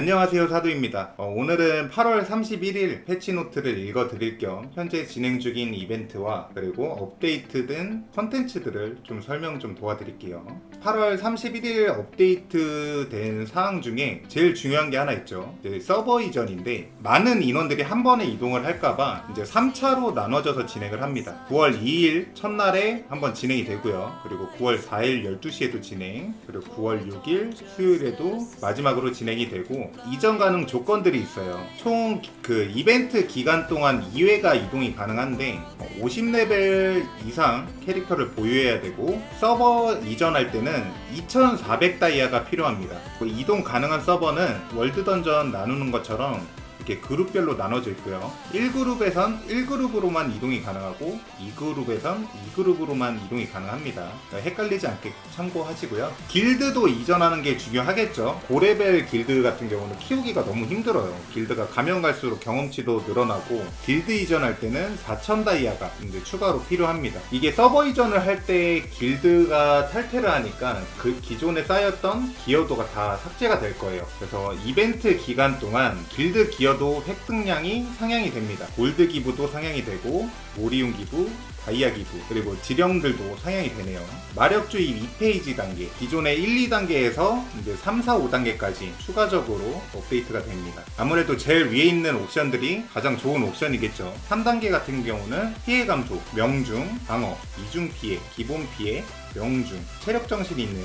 안녕하세요 사두입니다. 어, 오늘은 8월 31일 패치노트를 읽어드릴 겸 현재 진행 중인 이벤트와 그리고 업데이트된 컨텐츠들을 좀 설명 좀 도와드릴게요. 8월 31일 업데이트된 사항 중에 제일 중요한 게 하나 있죠. 서버 이전인데 많은 인원들이 한 번에 이동을 할까봐 이제 3차로 나눠져서 진행을 합니다. 9월 2일 첫날에 한번 진행이 되고요. 그리고 9월 4일 12시에도 진행, 그리고 9월 6일 수요일에도 마지막으로 진행이 되고 이전 가능 조건들이 있어요. 총 그 이벤트 기간 동안 2회가 이동이 가능한데 50레벨 이상 캐릭터를 보유해야 되고 서버 이전할 때는 2,400 다이아가 필요합니다. 그 이동 가능한 서버는 월드 던전 나누는 것처럼 이렇게 그룹별로 나눠져 있고요. 1그룹에선 1그룹으로만 이동이 가능하고 2그룹에선 2그룹으로만 이동이 가능합니다. 그러니까 헷갈리지 않게 참고하시고요. 길드도 이전하는 게 중요하겠죠. 고레벨 길드 같은 경우는 키우기가 너무 힘들어요. 길드가 가면 갈수록 경험치도 늘어나고 길드 이전할 때는 4,000 다이아가 이제 추가로 필요합니다. 이게 서버 이전을 할 때 길드가 탈퇴를 하니까 그 기존에 쌓였던 기여도가 다 삭제가 될 거예요. 그래서 이벤트 기간 동안 길드 기여 도 획득량이 상향이 됩니다. 골드 기부도 상향이 되고 모리움 기부, 다이아 기부, 그리고 지령들도 상향이 되네요. 마력주의 2페이지 단계, 기존의 1, 2단계에서 이제 3, 4, 5단계까지 추가적으로 업데이트가 됩니다. 아무래도 제일 위에 있는 옵션들이 가장 좋은 옵션이겠죠. 3단계 같은 경우는 피해 감소, 명중, 방어, 이중 피해, 기본 피해, 명중, 체력 정신이 있는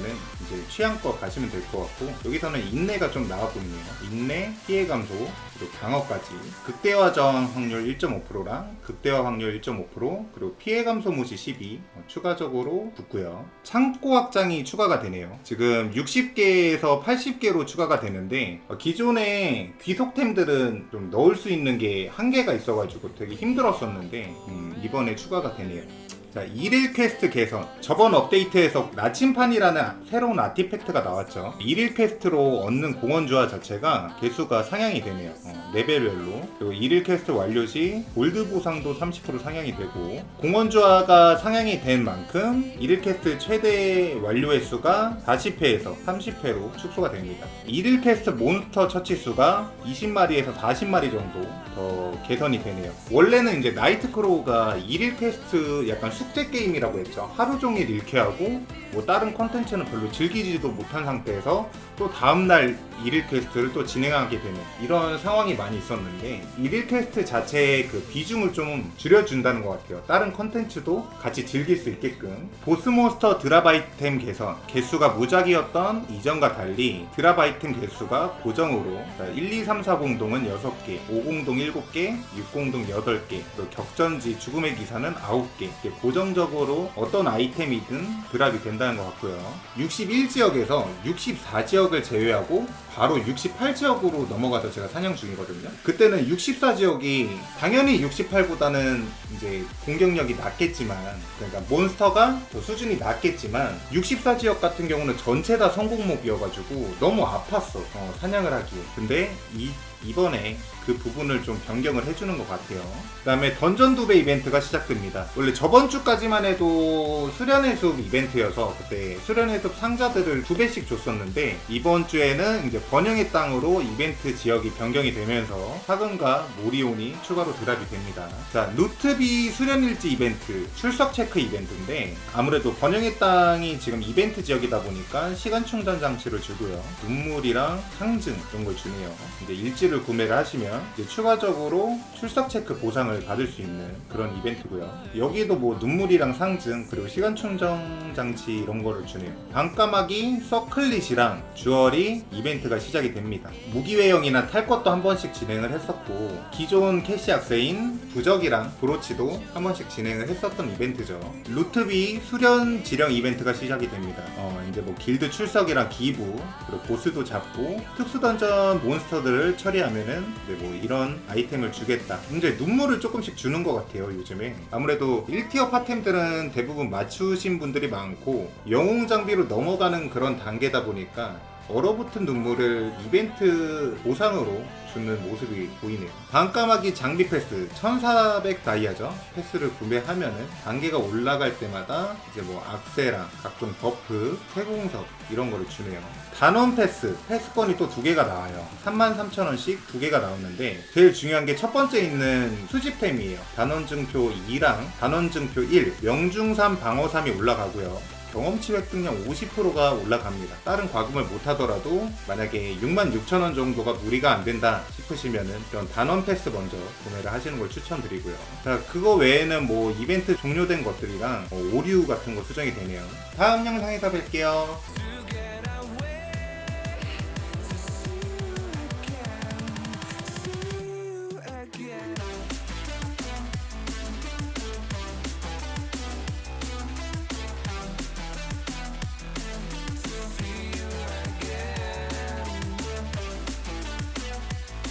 이제 취향껏 가시면 될 것 같고 여기서는 인내가 좀 나와 보이네요. 인내, 피해 감소, 그리고 방어까지 극대화 저항 확률 1.5%랑 극대화 확률 1.5% 그리고 피해 감소 무시 12 어, 추가적으로 붙고요. 창고 확장이 추가가 되네요. 지금 60개에서 80개로 추가가 되는데 어, 기존에 귀속템들은 좀 넣을 수 있는 게 한계가 있어가지고 되게 힘들었었는데 음, 이번에 추가가 되네요. 자, 1일 퀘스트 개선. 저번 업데이트에서 나침판이라는 새로운 아티팩트가 나왔죠. 1일 퀘스트로 얻는 공원주화 자체가 개수가 상향이 되네요. 어, 레벨별로. 그리고 1일 퀘스트 완료 시 골드 보상도 30% 상향이 되고 공원주화가 상향이 된 만큼 1일 퀘스트 최대 완료 횟수가 40회에서 30회로 축소가 됩니다. 1일 퀘스트 몬스터 처치 수가 20마리에서 40마리 정도 더 개선이 되네요. 원래는 이제 나이트 크로우가 1일 퀘스트 약간 숙제 게임이라고 했죠. 하루 종일 읽게 하고 뭐 다른 컨텐츠는 별로 즐기지도 못한 상태에서 또 다음날 1일 퀘스트를 또 진행하게 되는 이런 상황이 많이 있었는데 1일 퀘스트 자체의 그 비중을 좀 줄여준다는 것 같아요. 다른 컨텐츠도 같이 즐길 수 있게끔 보스몬스터 드랍 아이템 개선 개수가 무작위였던 이전과 달리 드랍 아이템 개수가 고정으로 1, 2, 3, 4 공동은 6개, 5 공동 7개, 6 공동 8개, 그리고 격전지 죽음의 기사는 9개 이렇게 고정 적으로 어떤 아이템이든 드랍이 된다는 것 같고요. 61지역에서 64지역을 제외하고 바로 68지역으로 넘어가서 제가 사냥 중이거든요. 그때는 64지역이 당연히 68보다는 이제 공격력이 낮겠지만 그러니까 몬스터가 더 수준이 낮겠지만 64지역 같은 경우는 전체 다 성공목이어가지고 너무 아팠어 어, 사냥을 하기에. 근데 이 이번에 그 부분을 좀 변경을 해주는 것 같아요. 그 다음에 던전 두배 이벤트가 시작됩니다. 원래 저번 주까지만 해도 수련의 숲 이벤트여서 그때 수련의 숲 상자들을 두 배씩 줬었는데 이번 주에는 이제 번영의 땅으로 이벤트 지역이 변경이 되면서 사금과 모리온이 추가로 드랍이 됩니다. 자, 루트비 수련일지 이벤트 출석 체크 이벤트인데 아무래도 번영의 땅이 지금 이벤트 지역이다 보니까 시간 충전 장치를 주고요. 눈물이랑 상징 이런 걸 주네요. 이제 일지 를 구매를 하시면 추가적으로 출석 체크 보상을 받을 수 있는 그런 이벤트고요. 여기도 뭐 눈물이랑 상징 그리고 시간 충전 장치 이런 거를 주네요. 반까마귀 서클릿이랑 주얼이 이벤트가 시작이 됩니다. 무기외형이나 탈 것도 한 번씩 진행을 했었고 기존 캐시 악세인 부적이랑 브로치도 한 번씩 진행을 했었던 이벤트죠. 루트비 수련 지령 이벤트가 시작이 됩니다. 어, 이제 뭐 길드 출석이랑 기부 그리고 보스도 잡고 특수 던전 몬스터들을 처리 하면은 이제 뭐 이런 아이템을 주겠다. 이제 눈물을 조금씩 주는 것 같아요 요즘에. 아무래도 1티어 파템들은 대부분 맞추신 분들이 많고 영웅 장비로 넘어가는 그런 단계다 보니까 얼어붙은 눈물을 이벤트 보상으로 주는 모습이 보이네요. 반까마귀 장비 패스 1400 다이아죠. 패스를 구매하면은 단계가 올라갈 때마다 이제 뭐 악세랑 각종 버프, 세공석 이런 거를 주네요. 단원 패스, 패스권이 또 두 개가 나와요. 33,000원씩 두 개가 나오는데 제일 중요한 게 첫 번째 있는 수집템이에요. 단원증표 2랑 단원증표 1, 명중삼 방어삼이 올라가고요. 경험치 획득량 50%가 올라갑니다. 다른 과금을 못 하더라도 만약에 66,000원 정도가 무리가 안 된다 싶으시면은 이런 단원 패스 먼저 구매를 하시는 걸 추천드리고요. 자, 그거 외에는 뭐 이벤트 종료된 것들이랑 뭐 오류 같은 거 수정이 되네요. 다음 영상에서 뵐게요.